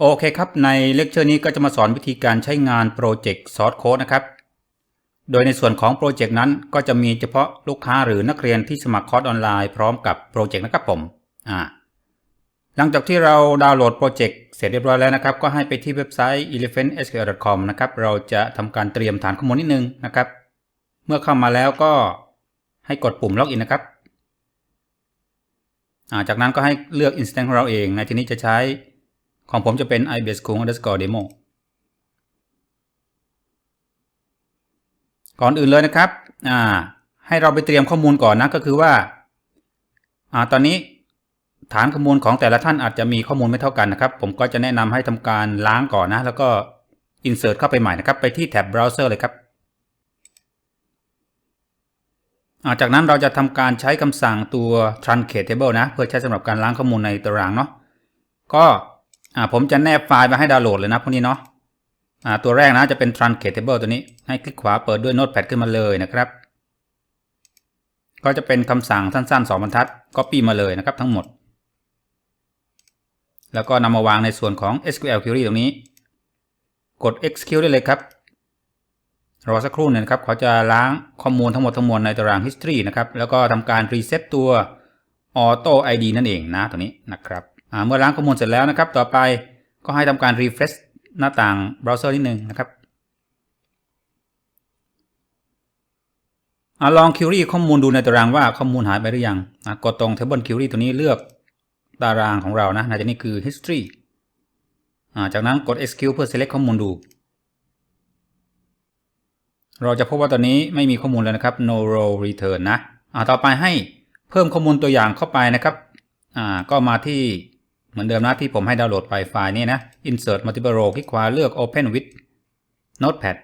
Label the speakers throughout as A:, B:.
A: โอเคครับ ในเลคเชอร์นี้ก็จะมาสอนวิธีการใช้งานโปรเจกต์ซอสโค้ดนะครับ โดยในส่วนของโปรเจกต์นั้นก็จะมีเฉพาะลูกค้าหรือนักเรียนที่สมัครคอร์สออนไลน์พร้อมกับโปรเจกต์นะครับผมอ่าหลังจากที่เราดาวน์โหลดโปรเจกต์เสร็จเรียบร้อยแล้วนะครับ ก็ให้ไปที่เว็บไซต์ elephantSQL.com นะครับ เราจะทำการเตรียมฐานข้อมูลนิดนึงนะครับ เมื่อเข้ามาแล้วก็ให้กดปุ่มล็อกอินนะครับ จากนั้นก็ให้เลือก instance ของเราเอง ในที่นี้จะใช้ ของผมจะเป็น ibs kung underscore demo ก่อนอื่นเลยนะครับ อ่า ให้เราไปเตรียมข้อมูลก่อนนะ ก็คือว่า อ่า ตอนนี้ฐานข้อมูลของแต่ละท่านอาจจะมีข้อมูลไม่เท่ากันนะครับ ผมก็จะแนะนำให้ทำการล้างก่อนนะ แล้วก็ insert เข้าไปใหม่นะครับ ไปที่แท็บ browser เลยครับาจากนั้นเราจะทำการใช้คำสั่งตัว truncate table นะ เพื่อใช้สำหรับการล้างข้อมูลในตารางเนาะ ก็ อ่าผมจะแนบไฟล์มาให้ดาวน์โหลดเลยนะพวกนี้เนาะอ่าตัวแรกนะจะเป็น truncatable ตัวนี้ให้คลิกขวาเปิดด้วย notepad ขึ้นมาเลยนะครับ ก็จะเป็นคำสั่งสั้นๆ 2 บรรทัด copy มาเลยนะครับทั้งหมด แล้วก็นำมาวางในส่วนของ SQL query ตรงนี้ กด execute ได้เลยครับ รอสักครู่หนึงครับเขาจะล้างข้อมูลทั้งหมดทั้งมวลในตาราง history นะครับ แล้วก็ทำการ reset ตัว auto id นั่นเองนะตัวนี้นะครับ เมื่อล้างข้อมูลเสร็จแล้วนะครับ ต่อไปก็ให้ทำการ refresh หน้าต่างเบราว์เซอร์นิดนึงนะครับอลอง query ข้อมูลดูในตารางว่าข้อมูลหายไปหรือยังนะกดตรง table query ตัวนี้เลือกตารางของเรานะในที่นี้คือ history อจากนั้นกด execute เพื่อ select ข้อมูลดู เราจะพบว่าตอนนี้ไม่มีข้อมูลแล้วนะครับ no row return นะต่อไปให้เพิ่มข้อมูลตัวอย่างเข้าไปนะครับก็มาที่ เหมือนเดิมนะที่ผมให้ดาวน์โหลดไฟล์ไฟล์นี้นะ insert multiple row คลิกขวาเลือก open with notepad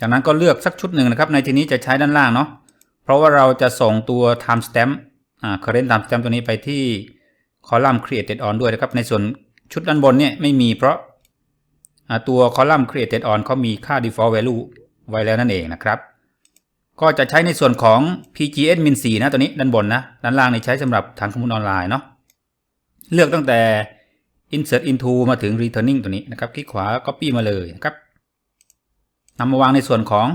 A: จากนั้นก็เลือกสักชุดหนึ่งนะครับ ในที่นี้จะใช้ด้านล่างเนาะ เพราะว่าเราจะส่งตัว timestamp อ่า current timestamp ตัวนี้ไปที่คอลัมน์ created on ด้วยนะครับ ในส่วนชุดด้านบนเนี่ยไม่มีเพราะตัวคอลัมน์ created on เขามีค่า default value ไว้แล้วนั่นเองนะครับ ก็จะใช้ในส่วนของ pgadmin 4นะตัวนี้ด้านบนนะ ด้านล่างนี่ใช้สำหรับฐานข้อมูลออนไลน์เนาะเลือกตั้งแต่ insert into มาถึง returning ตัวนี้นะครับคลิกขวา copy มาเลยนะครับนำมาวางในส่วนของ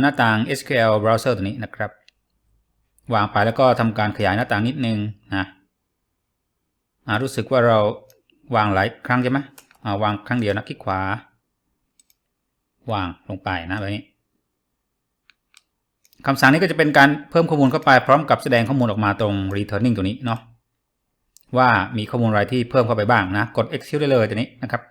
A: หน้าต่าง SQL browser ตัวนี้นะครับ วางไปแล้วก็ทำการขยายหน้าต่างนิดนึงนะรู้สึกว่าเราวางหลายครั้งใช่ไหมวางครั้งเดียวนะคลิกขวา วางลงไปนะแบบนี้ คำสั่งนี้ก็จะเป็นการเพิ่มข้อมูลเข้าไปพร้อมกับแสดงข้อมูลออกมาตรง returning ตัวนี้เนาะว่ามีข้อมูลอะไรที่เพิ่มเข้าไปบ้างนะ กด execute ได้เลยตัวนี้นะครับ